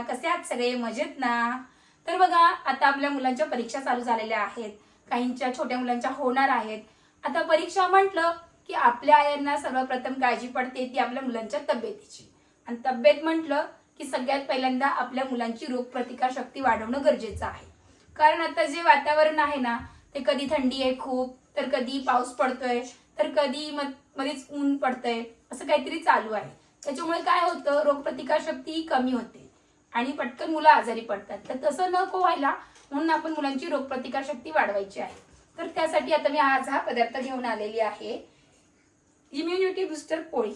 कसे आहात सगळे? मजेत ना? तर बघा आता आपल्या मुलांच्या परीक्षा चालू झालेल्या आहेत. काहींच्या छोट्या मुलांच्या होणार आहेत. आता परीक्षा म्हटलं की आपल्या आयांना सर्वप्रथम काळजी पडते ती आपल्या मुलांच्या तब्येतीची. आणि तब्येत म्हटलं की सगळ्यात पहिल्यांदा आपल्या मुलांची रोगप्रतिकार शक्ती वाढवणं गरजेचं आहे. कारण आता जे वातावरण आहे ना ते कधी थंडी आहे खूप तर कधी पाऊस पडतोय तर कधी मध्येच ऊन पडतंय असं काहीतरी चालू आहे. त्याच्यामुळे काय होतं रोगप्रतिकार शक्ती कमी होते. आणि पटकन मुलं आजारी पडतात. तर तसं नको व्हायला म्हणून आपण मुलांची रोगप्रतिकार शक्ती वाढवायची आहे. तर त्यासाठी आता मी आज हा पदार्थ घेऊन आलेली आहे. इम्युनिटी बुस्टर पोळी.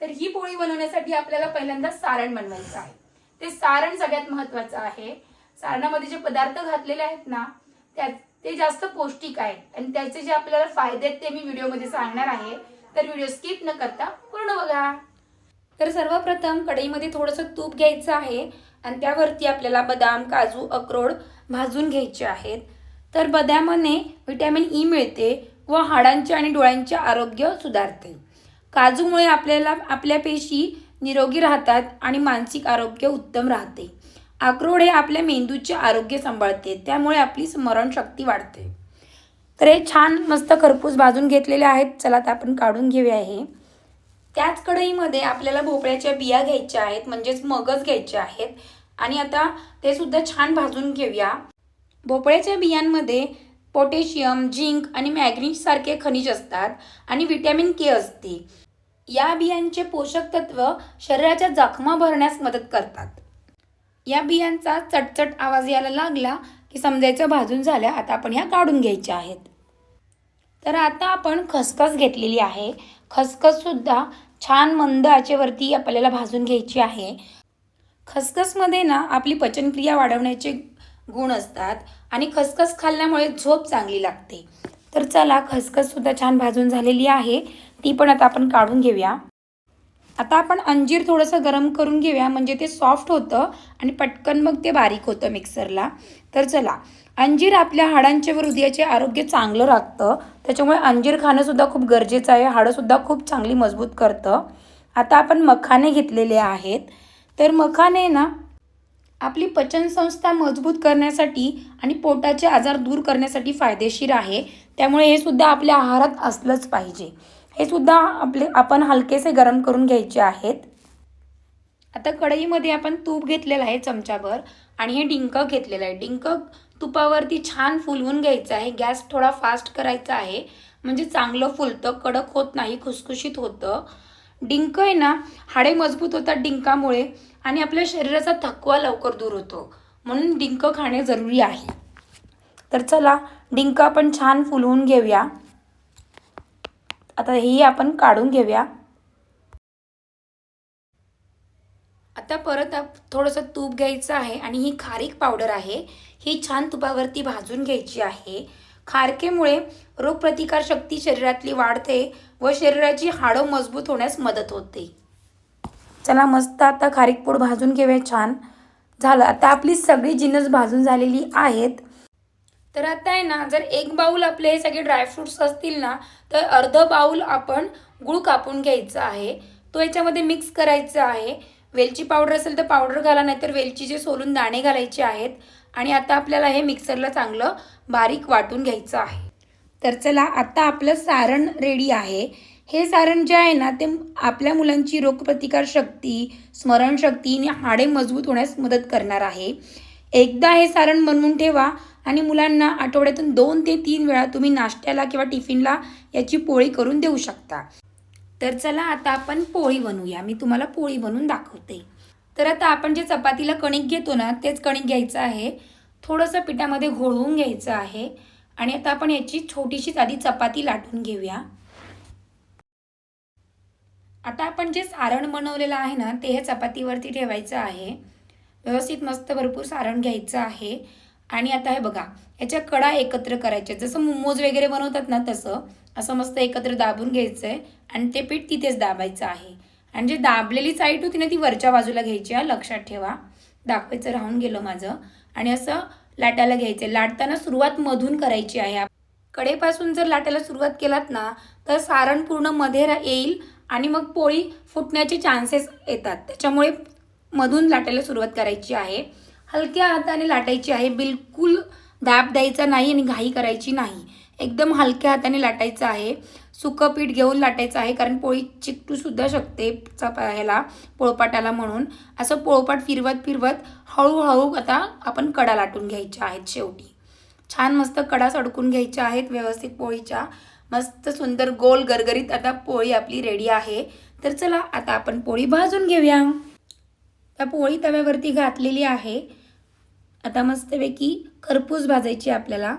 तर ही पोळी बनवण्यासाठी आपल्याला पहिल्यांदा सारण बनवायचं आहे. ते सारण सगळ्यात महत्वाचं आहे. सारणामध्ये जे पदार्थ घातलेले आहेत ना त्यात ते जास्त पौष्टिक आहेत. आणि त्याचे जे आपल्याला फायदे आहेत ते मी व्हिडिओमध्ये सांगणार आहे. तर व्हिडिओ स्किप न करता पूर्ण बघा. तर सर्वप्रथम कढईमध्ये थोडंसं तूप घ्यायचं आहे आणि त्यावरती आपल्याला बदाम काजू अक्रोड भाजून घ्यायचे आहेत. तर बदामाने व्हिटॅमिन ई मिळते व हाडांचे आणि डोळ्यांचे आरोग्य सुधारते. काजूमुळे आपल्याला आपल्या पेशी निरोगी राहतात आणि मानसिक आरोग्य उत्तम राहते. अक्रोड हे आपल्या मेंदूचे आरोग्य सांभाळते त्यामुळे आपली स्मरणशक्ती वाढते. तर हे छान मस्त खरपूस भाजून घेतलेले आहेत. चला आता आपण काढून घेऊया हे. त्याच कढईमध्ये आपल्याला भोपळ्याच्या बिया घ्यायच्या आहेत म्हणजेच मगज घ्यायचे आहेत. आणि आता ते सुद्धा छान भाजून घेऊया. भोपळ्याच्या बियांमध्ये पोटॅशियम झिंक आणि मॅग्नीजसारखे खनिज असतात आणि विटॅमिन के असते. या बियांचे पोषक तत्व शरीराच्या जखमा भरण्यास मदत करतात. या बियांचा चटचट आवाज यायला लागला की समजायचं भाजून झाल्या आता आपण ह्या काढून घ्यायच्या आहेत. तर आता आपण खसखस घेतलेली आहे. खसखससुद्धा छान मंद आचेवरती आपल्याला भाजून घ्यायची आहे. खसखसमध्ये ना आपली पचनक्रिया वाढवण्याचे गुण असतात आणि खसखस खाल्ल्यामुळे झोप चांगली लागते. तर चला खसखससुद्धा छान भाजून झालेली आहे. ती पण आता आपण काढून घेऊया. आता आपण अंजीर थोडंसं गरम करून घेऊया. म्हणजे ते सॉफ्ट होतं आणि पटकन मग ते बारीक होतं मिक्सरला तर चला अंजीर आपल्या हाडांचे व हृदयाचे आरोग्य चांगलं राखतं. त्याच्यामुळे अंजीर खाणंसुद्धा खूप गरजेचं आहे. हाडंसुद्धा खूप चांगली मजबूत करतं. आता आपण मखाने घेतलेले आहेत. तर मखाने ना आपली पचनसंस्था मजबूत करण्यासाठी आणि पोटाचे आजार दूर करण्यासाठी फायदेशीर आहे. त्यामुळे हे सुद्धा आपल्या आहारात असलंच पाहिजे. हे सुद्धा आपले आपण हलकेसे गरम करून घ्यायचे आहेत. आता कढईमध्ये आपण तूप घेतलेलं आहे चमचाभर आणि हे डिंक घेतलेलं आहे. डिंक तुपावरती छान फुलवून घ्यायचं आहे. गॅस थोडा फास्ट करायचा आहे. म्हणजे चांगलं फुलतं कडक होत नाही खुसखुशीत होतं. डिंक आहे ना हाडे मजबूत होतात डिंकामुळे आणि आपल्या शरीराचा थकवा लवकर दूर होतो. म्हणून डिंक खाणे जरुरी आहे. तर चला डिंक आपण छान फुलवून घेऊया. आता हेही आपण काढून घेऊया. आता परत आप थोडंसं तूप घ्यायचं आहे आणि ही खारीक पावडर आहे. ही छान तुपावरती भाजून घ्यायची आहे. खारकेमुळे रोगप्रतिकार शक्ती शरीरातली वाढते व शरीराची हाडं मजबूत होण्यास मदत होते. चला मस्त आता खारीक पूड भाजून घेऊया छान. झालं. आता आपली सगळी जिन्नस भाजून झालेली आहेत. तर आता आहे ना जर एक बाऊल आपले हे सगळे ड्रायफ्रुट्स असतील ना तर अर्ध बाऊल आपण गूळ कापून घ्यायचा आहे. तो याच्यामध्ये मिक्स करायचा आहे. वेलची पावडर असेल तर पावडर घाला नाहीतर वेलचीचे सोलून दाणे घालायचे आहेत आणि आता आपल्याला हे मिक्सरला चांगलं बारीक वाटून घ्यायचं आहे. तर चला आता आपलं सारण रेडी आहे. हे सारण जे आहे ना ते आपल्या मुलांची रोगप्रतिकार शक्ती स्मरणशक्ती आणि हाडे मजबूत होण्यास मदत करणार आहे. एकदा हे सारण बनवून ठेवा आणि मुलांना आठवड्यातून दोन ते तीन वेळा तुम्ही नाश्त्याला किंवा टिफिनला याची पोळी करून देऊ शकता. तर चला आता आपण पोळी बनवूया. मी तुम्हाला पोळी बनवून दाखवते. तर आता आपण जे चपातीला कणिक घेतो ना तेच कणिक घ्यायचं आहे. थोडंसं पिठामध्ये घोळवून घ्यायचं आहे. आणि आता आपण याची छोटीशी आधी चपाती लाटून घेऊया. आता आपण जे सारण बनवलेलं आहे ना ते ह्या चपातीवरती ठेवायचं आहे. व्यवस्थित मस्त भरपूर सारण घ्यायचं आहे. आणि आता हे बघा याच्या कडा एकत्र करायच्या जसं मोमोज वगैरे बनवतात ना तसं. असं मस्त एकत्र दाबून घ्यायचं आहे आणि ते पीठ तिथेच दाबायचं आहे. आणि जे दाबलेली साईड होती ना ती वरच्या बाजूला घ्यायची आहे लक्षात ठेवा. दाखवायचं राहून गेलं माझं. आणि असं लाटायला घ्यायचं आहे लाटताना सुरुवात मधून करायची आहे. कडेपासून जर लाटायला सुरुवात केलात ना तर सारण पूर्णमध्ये येईल आणि मग पोळी फुटण्याचे चान्सेस येतात. त्याच्यामुळे मधून लाटायला सुरुवात करायची आहे. हलक्या हाताने लाटायची आहे. बिलकुल दाब द्यायचा नाही आणि घाई करायची नाही. एकदम हलक्या हाताने लाटायचं आहे. सुकं पीठ घेऊन लाटायचं आहे कारण पोळी चिकटूसुद्धा शकते ह्याला पोळपाटाला म्हणून. असं पोळपाट फिरवत फिरवत हळूहळू आता आपण कडा लाटून घ्यायच्या आहेत शेवटी. छान मस्त कडा सडकून घ्यायच्या आहेत व्यवस्थित पोळीच्या. मस्त सुंदर गोल गरगरीत आता पोळी आपली रेडी आहे. तर चला आता आपण पोळी भाजून घेऊया. त्या पोळी तव्यावरती घातलेली आहे. आता मस्तपैकी खरपूस भाजायची आपल्याला.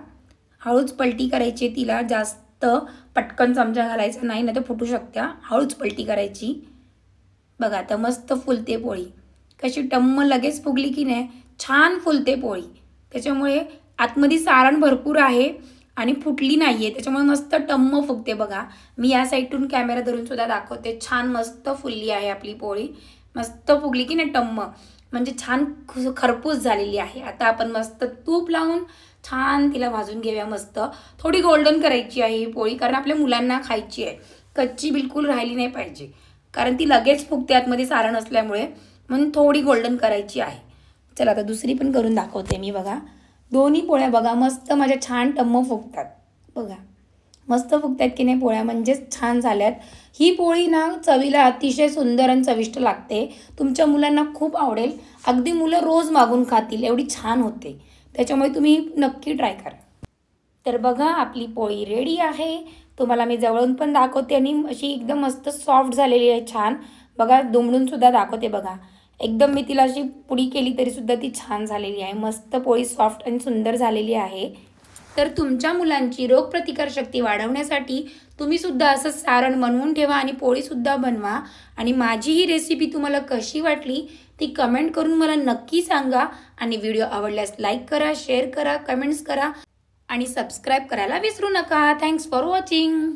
हळूच पलटी करायची तिला जास्त पटकन चमचा घालायचा नाही नाही तर फुटू शकत्या. हळूच पलटी करायची. बघा आता मस्त फुलते पोळी. कशी टम्म लगेच फुगली की नाही छान फुलते पोळी. त्याच्यामुळे आतमध्ये सारण भरपूर आहे आणि फुटली नाही आहे त्याच्यामुळे मस्त टम्म फुगते बघा. मी या साईडून कॅमेरा धरून सुद्धा दाखवते. छान मस्त फुलली आहे आपली पोळी. मस्त फुगली की नाही टम्म. म्हणजे छान खरपूस झालेली आहे. आता आपण मस्त तूप लावून छान तिला भाजून घेऊया मस्त. थोडी गोल्डन करायची आहे ही पोळी कारण आपल्या मुलांना खायची आहे. कच्ची बिलकुल राहिली नाही पाहिजे. कारण ती लगेच फुगते आतमध्ये सारण असल्यामुळे. म्हणून थोडी गोल्डन करायची आहे. चला आता दुसरी पण करून दाखवते मी बघा. दोन्ही पोळ्या बघा मस्त माझ्या छान टम्म फुगतात. बघा. मस्त फुगतात की नाही पोळ्या म्हणजेच छान झाल्यात. ही पोळी ना चवीला अतिशय सुंदर आणि चविष्ट लागते. तुमच्या मुलांना खूप आवडेल. अगदी मुलं रोज मागून खातील एवढी छान होते. त्याच्यामुळे तुम्ही नक्की ट्राय करा. तर बघा आपली पोळी रेडी आहे. तुम्हाला मी जवळून पण दाखवते आणि अशी एकदम मस्त सॉफ्ट झालेली आहे छान. बघा दुमडूनसुद्धा दाखवते बघा. एकदम मी तिला अशी पुडी केली तरीसुद्धा ती छान झालेली आहे. मस्त पोळी सॉफ्ट आणि सुंदर झालेली आहे. तर तुमच्या मुलांची रोगप्रतिकारशक्ती वाढवण्यासाठी तुम्ही सुद्धा असं सारण बनवून ठेवा आणि पोळीसुद्धा बनवा. आणि माझी ही रेसिपी तुम्हाला कशी वाटली ती कमेंट करून मला नक्की सांगा. आणि व्हिडिओ आवडल्यास लाईक करा शेअर करा कमेंट्स करा. आणि सबस्क्राईब करायला विसरू नका. Thanks for watching